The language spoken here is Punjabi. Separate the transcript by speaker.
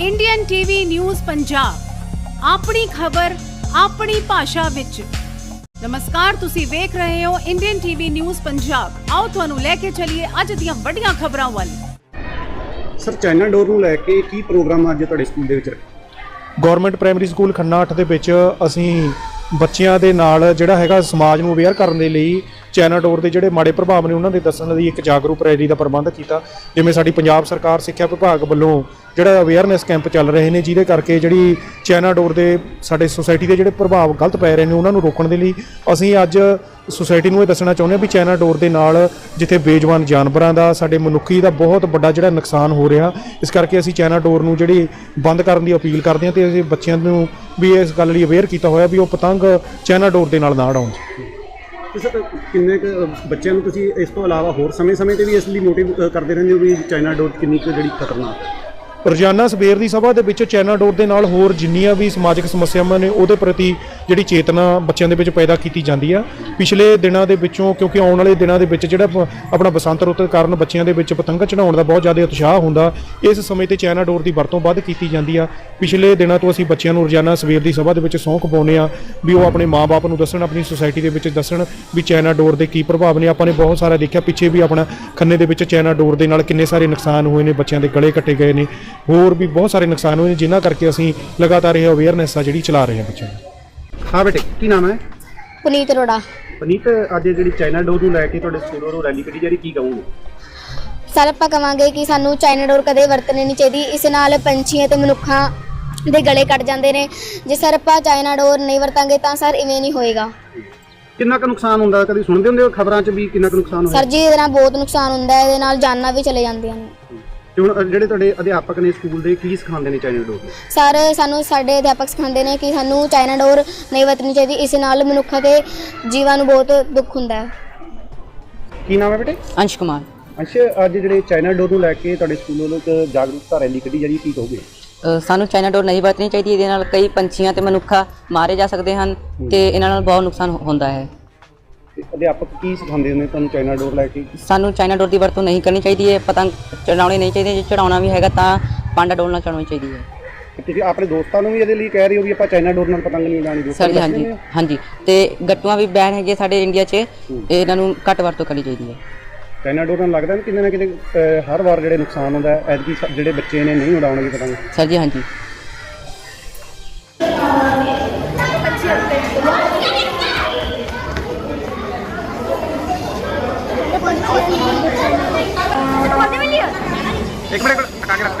Speaker 1: ਇੰਡੀਅਨ ਟੀਵੀ ਨਿਊਜ਼ ਪੰਜਾਬ ਆਪਣੀ ਖਬਰ ਆਪਣੀ ਭਾਸ਼ਾ ਵਿੱਚ। ਨਮਸਕਾਰ ਤੁਸੀਂ ਵੇਖ ਰਹੇ ਹੋ ਇੰਡੀਅਨ ਟੀਵੀ ਨਿਊਜ਼ ਪੰਜਾਬ ਆਓ ਤੁਹਾਨੂੰ ਲੈ ਕੇ ਚੱਲੀਏ ਅੱਜ ਦੀਆਂ ਵੱਡੀਆਂ ਖਬਰਾਂ ਵੱਲ।
Speaker 2: ਸਰ ਚਾਈਨਾ ਡੋਰ ਨੂੰ ਲੈ ਕੇ ਕੀ ਪ੍ਰੋਗਰਾਮ ਅੱਜ ਤੁਹਾਡੇ ਸਕੂਲ ਦੇ ਵਿੱਚ ਰੱਖਿਆ
Speaker 3: ਗਵਰਨਮੈਂਟ ਪ੍ਰਾਇਮਰੀ ਸਕੂਲ ਖੰਨਾ 8 ਦੇ ਵਿੱਚ ਅਸੀਂ ਬੱਚਿਆਂ ਦੇ ਨਾਲ ਜਿਹੜਾ ਹੈਗਾ ਸਮਾਜ ਨੂੰ ਅਵੇਅਰ ਕਰਨ ਦੇ ਲਈ ਚਾਈਨਾ ਡੋਰ ਦੇ ਜਿਹੜੇ ਮਾੜੇ ਪ੍ਰਭਾਵ ਨੇ ਉਹਨਾਂ ਦੇ ਦੱਸਣ ਲਈ ਇੱਕ ਜਾਗਰੂਕ ਰੈਲੀ ਦਾ ਪ੍ਰਬੰਧ ਕੀਤਾ, ਜਿਵੇਂ ਸਾਡੀ ਪੰਜਾਬ ਸਰਕਾਰ, ਸਿੱਖਿਆ ਵਿਭਾਗ ਵੱਲੋਂ ਜਿਹੜਾ ਅਵੇਅਰਨੈਸ ਕੈਂਪ ਚੱਲ ਰਹੇ ਨੇ, ਜਿਹਦੇ ਕਰਕੇ ਜਿਹੜੀ ਚਾਈਨਾ ਡੋਰ ਦੇ ਸਾਡੇ ਸੁਸਾਇਟੀ ਦੇ ਜਿਹੜੇ ਪ੍ਰਭਾਵ ਗਲਤ ਪੈ ਰਹੇ ਨੇ, ਉਹਨਾਂ ਨੂੰ ਰੋਕਣ ਦੇ ਲਈ ਅਸੀਂ ਅੱਜ ਸੁਸਾਇਟੀ ਨੂੰ ਇਹ ਦੱਸਣਾ ਚਾਹੁੰਦੇ ਹਾਂ ਵੀ ਚਾਈਨਾ ਡੋਰ ਦੇ ਨਾਲ ਜਿੱਥੇ ਬੇਜਵਾਨ ਜਾਨਵਰਾਂ ਦਾ, ਸਾਡੇ ਮਨੁੱਖੀ ਦਾ ਬਹੁਤ ਵੱਡਾ ਜਿਹੜਾ ਨੁਕਸਾਨ ਹੋ ਰਿਹਾ, ਇਸ ਕਰਕੇ ਅਸੀਂ ਚਾਈਨਾ ਡੋਰ ਨੂੰ ਜਿਹੜੀ ਬੰਦ ਕਰਨ ਦੀ ਅਪੀਲ ਕਰਦੇ ਹਾਂ ਤੇ ਅਸੀਂ ਬੱਚਿਆਂ ਨੂੰ ਵੀ ਇਸ ਗੱਲ ਲਈ ਅਵੇਅਰ ਕੀਤਾ ਹੋਇਆ ਵੀ ਉਹ ਪਤੰਗ ਚਾਈਨਾ ਡੋਰ ਦੇ ਨਾਲ ਨਾ ਉਡਾਉਣ।
Speaker 2: ਤੇ ਸਰ, ਕਿੰਨੇ ਕੁ ਬੱਚਿਆਂ ਨੂੰ ਤੁਸੀਂ ਇਸ ਤੋਂ ਇਲਾਵਾ ਹੋਰ ਸਮੇਂ-ਸਮੇਂ ਤੇ ਵੀ ਇਸ ਲਈ ਮੋਟਿਵ ਕਰਦੇ ਰਹਿੰਦੇ ਹੋ ਵੀ ਚਾਈਨਾ ਡੋਰ ਕਿੰਨੀ ਕੁ ਜਿਹੜੀ ਖਤਰਨਾਕ ਹੈ?
Speaker 3: ਰੋਜ਼ਾਨਾ ਸਵੇਰ ਦੀ ਸਭਾ ਦੇ ਵਿੱਚ ਚਾਈਨਾ ਡੋਰ ਦੇ ਨਾਲ ਹੋਰ ਜਿੰਨੀਆਂ ਵੀ ਸਮਾਜਿਕ ਸਮੱਸਿਆਵਾਂ ਨੇ, ਉਹਦੇ ਪ੍ਰਤੀ ਜਿਹੜੀ ਚੇਤਨਾ ਬੱਚਿਆਂ ਦੇ ਵਿੱਚ ਪੈਦਾ ਕੀਤੀ ਜਾਂਦੀ ਆ। ਪਿਛਲੇ ਦਿਨਾਂ ਦੇ ਵਿੱਚੋਂ, ਕਿਉਂਕਿ ਆਉਣ ਵਾਲੇ ਦਿਨਾਂ ਦੇ ਵਿੱਚ ਜਿਹੜਾ ਪ- ਆਪਣਾ ਬਸੰਤ ਰੁੱਤ ਕਾਰਨ ਬੱਚਿਆਂ ਦੇ ਵਿੱਚ ਪਤੰਗ ਚੜਾਉਣ ਦਾ ਬਹੁਤ ਜ਼ਿਆਦਾ ਉਤਸ਼ਾਹ ਹੁੰਦਾ, ਇਸ ਸਮੇਂ ਤੇ ਚਾਈਨਾ ਡੋਰ ਦੀ ਵਰਤੋਂ ਵੱਧ ਕੀਤੀ ਜਾਂਦੀ ਆ। ਪਿਛਲੇ ਦਿਨਾਂ ਤੋਂ ਅਸੀਂ ਬੱਚਿਆਂ ਨੂੰ ਰੋਜ਼ਾਨਾ ਸਵੇਰ ਦੀ ਸਭਾ ਦੇ ਵਿੱਚ ਸਹੁੰ ਪਾਉਂਦੇ ਆ ਵੀ ਉਹ ਆਪਣੇ ਮਾਪੇ ਨੂੰ ਦੱਸਣ, ਆਪਣੀ ਸੁਸਾਇਟੀ ਦੇ ਵਿੱਚ ਦੱਸਣ ਵੀ ਚੈਨਾ ਡੋਰ ਦੇ ਕੀ ਪ੍ਰਭਾਵ ਨੇ। ਆਪਾਂ ਨੇ ਬਹੁਤ ਸਾਰਾ ਦੇਖਿਆ, ਪਿੱਛੇ ਵੀ ਆਪਣਾ ਖੰਨੇ ਦੇ ਵਿੱਚ ਚੈਨਾ ਡੋਰ ਦੇ ਨਾਲ ਕਿੰਨੇ ਸਾਰੇ ਨੁਕਸਾਨ ਹੋਏ ਨੇ, ਬੱਚਿਆਂ ਦੇ ਗਲੇ ਕੱਟੇ ਗਏ ਨੇ। ਹੋਰ ਵੀ ਬਹੁਤ ਸਾਰੇ ਨੁਕਸਾਨ ਹੋਏ ਨੇ ਜਿਨ੍ਹਾਂ ਕਰਕੇ ਅਸੀਂ ਲਗਾਤਾਰ ਇਹ ਅਵੇਅਰਨੈਸ ਆ ਜਿਹੜੀ ਚਲਾ ਰਹੇ ਹਾਂ ਬੱਚਿਆਂ ਨੂੰ।
Speaker 2: ਹਾਂ ਬੇਟੇ ਕੀ ਨਾਮ ਹੈ?
Speaker 4: ਪੁਨੀਤ ਅਰੋੜਾ।
Speaker 2: ਪਨੀਤ ਅੱਜ ਜਿਹੜੀ ਚਾਈਨਾ ਡੋਰ ਨੂੰ ਲੈ ਕੇ ਤੁਹਾਡੇ ਸਕੂਲ ਵੱਲੋਂ ਰੈਲੀ ਕੱਢੀ ਜਾ ਰਹੀ ਕੀ ਕਹੋਗੇ?
Speaker 4: ਸਰ ਆਪਾਂ ਕਵਾਂਗੇ ਕਿ ਸਾਨੂੰ ਚਾਈਨਾ ਡੋਰ ਕਦੇ ਵਰਤਣੀ ਨਹੀਂ ਚਾਹੀਦੀ ਇਸ ਨਾਲ ਪੰਛੀਆਂ ਤੇ ਮਨੁੱਖਾਂ ਦੇ ਗਲੇ ਕੱਟ ਜਾਂਦੇ ਨੇ। ਜੇ ਸਰ ਆਪਾਂ ਚਾਈਨਾ ਡੋਰ ਨਹੀਂ ਵਰਤਾਂਗੇ ਤਾਂ ਸਰ ਇਵੇਂ ਨਹੀਂ ਹੋਏਗਾ।
Speaker 2: ਕਿੰਨਾ ਕੁ ਨੁਕਸਾਨ ਹੁੰਦਾ? ਕਦੀ ਸੁਣਦੇ ਹੁੰਦੇ ਹੋ ਖਬਰਾਂ 'ਚ ਵੀ ਕਿੰਨਾ ਕੁ ਨੁਕਸਾਨ ਹੋਇਆ?
Speaker 4: ਸਰ ਜੀ ਇਹਦੇ ਨਾਲ ਬਹੁਤ ਨੁਕਸਾਨ ਹੁੰਦਾ ਹੈ ਇਹਦੇ ਨਾਲ ਜਾਨਾਂ ਵੀ ਚਲੇ ਜਾਂਦੀਆਂ ਨੇ।
Speaker 2: ਤੇ ਹੁਣ ਜਿਹੜੇ ਤੁਹਾਡੇ ਅਧਿਆਪਕ ਨੇ ਸਕੂਲ ਦੇ ਕੀ ਸਿਖਾਉਂਦੇ ਨੇ ਚਾਈਨਾ ਡੋਰ
Speaker 4: ਸਰ ਸਾਨੂੰ ਸਾਡੇ ਅਧਿਆਪਕ ਸਿਖਾਉਂਦੇ ਨੇ ਕਿ ਸਾਨੂੰ ਚਾਈਨਾ ਡੋਰ ਨਹੀਂ ਵਰਤਣੀ ਚਾਹੀਦੀ ਇਸ ਨਾਲ ਮਨੁੱਖਾਂ ਦੇ ਜੀਵਾਂ ਨੂੰ ਬਹੁਤ ਦੁੱਖ ਹੁੰਦਾ ਹੈ।
Speaker 2: ਕੀ ਨਾਮ ਹੈ ਬੇਟੇ?
Speaker 5: ਅੰਸ਼ ਕੁਮਾਰ।
Speaker 2: ਅੱਛਾ ਅੱਜ ਜਿਹੜੇ ਚਾਈਨਾ ਡੋਰ ਨੂੰ ਲੈ ਕੇ ਤੁਹਾਡੇ ਸਕੂਲ ਵੱਲੋਂ ਇੱਕ ਜਾਗਰੂਕਤਾ ਰੈਲੀ ਕੱਢੀ ਜਾ ਰਹੀ ਹੈ ਕੀ ਕਹੋਗੇ?
Speaker 5: ਅ, ਸਾਨੂੰ ਚਾਈਨਾ ਡੋਰ ਨਹੀਂ ਵਰਤਣੀ ਚਾਹੀਦੀ ਇਹਦੇ ਨਾਲ ਕਈ ਪੰਛੀਆਂ ਤੇ ਮਨੁੱਖਾ ਮਾਰੇ ਜਾ ਸਕਦੇ ਹਨ ਤੇ ਇਹਨਾਂ ਨਾਲ ਬਹੁਤ ਨੁਕਸਾਨ ਹੋ- ਹੁੰਦਾ ਹੈ।
Speaker 2: ਤੇ ਅਧਿਆਪਕ ਕੀ ਸਿਖਾਉਂਦੇ ਨੇ ਤੁਹਾਨੂੰ ਚਾਈਨਾ ਡੋਰ ਲੈ ਕੇ?
Speaker 5: ਸਾਨੂੰ ਚਾਈਨਾ ਡੋਰ ਦੀ ਵਰਤੋਂ ਨਹੀਂ ਕਰਨੀ ਚਾਹੀਦੀ ਹੈ ਪਤੰਗ ਚੜਾਉਣੇ ਨਹੀਂ ਚਾਹੀਦੇ ਜੇ ਚੜਾਉਣਾ ਵੀ ਹੈਗਾ ਤਾਂ ਪਾਂਡਾ ਡੋਰ ਨਾਲ ਚੜਾਉਣੀ ਚਾਹੀਦੀ ਹੈ।
Speaker 2: ਤੇ ਤੁਸੀਂ ਆਪਣੇ ਦੋਸਤਾਂ ਨੂੰ ਵੀ ਇਹਦੇ ਲਈ ਕਹਿ ਰਹੇ ਹੋ ਵੀ ਆਪਾਂ ਚਾਈਨਾ ਡੋਰ ਨਾਲ ਪਤੰਗ ਨਹੀਂ ਉਡਾਣੀ
Speaker 5: ਸਰ
Speaker 2: ਨੂੰ
Speaker 5: ਜੀ ਹਾਂਜੀ? ਹਾਂਜੀ। ਤੇ ਗੱਟੂਆਂ ਵੀ ਬੈਨ ਹੈਗੇ ਸਾਡੇ ਇੰਡੀਆ 'ਚ ਇਹਨਾਂ ਨੂੰ ਘੱਟ ਵਰਤੋਂ ਕਰਨੀ ਚਾਹੀਦੀ ਹੈ।
Speaker 2: ਚਾਈਨਾ ਡੋਰ ਨਾਲ ਲੱਗਦਾ ਵੀ ਕਿਤੇ ਨਾ ਕਿਤੇ ਅਹ, ਹਰ ਵਾਰ ਜਿਹੜੇ ਨੁਕਸਾਨ ਹੁੰਦਾ ਹੈ ਐਤਕੀ ਸ- ਜਿਹੜੇ ਬੱਚੇ ਨੇ ਨਹੀਂ ਉਡਾਉਣਗੇ ਪਤੰਗ।
Speaker 5: ਸਰ ਜੀ ਹਾਂਜੀ।
Speaker 2: ਇੱਕ ਮਿੰਟ ਟਕਾ ਕੇ ਰੱਖ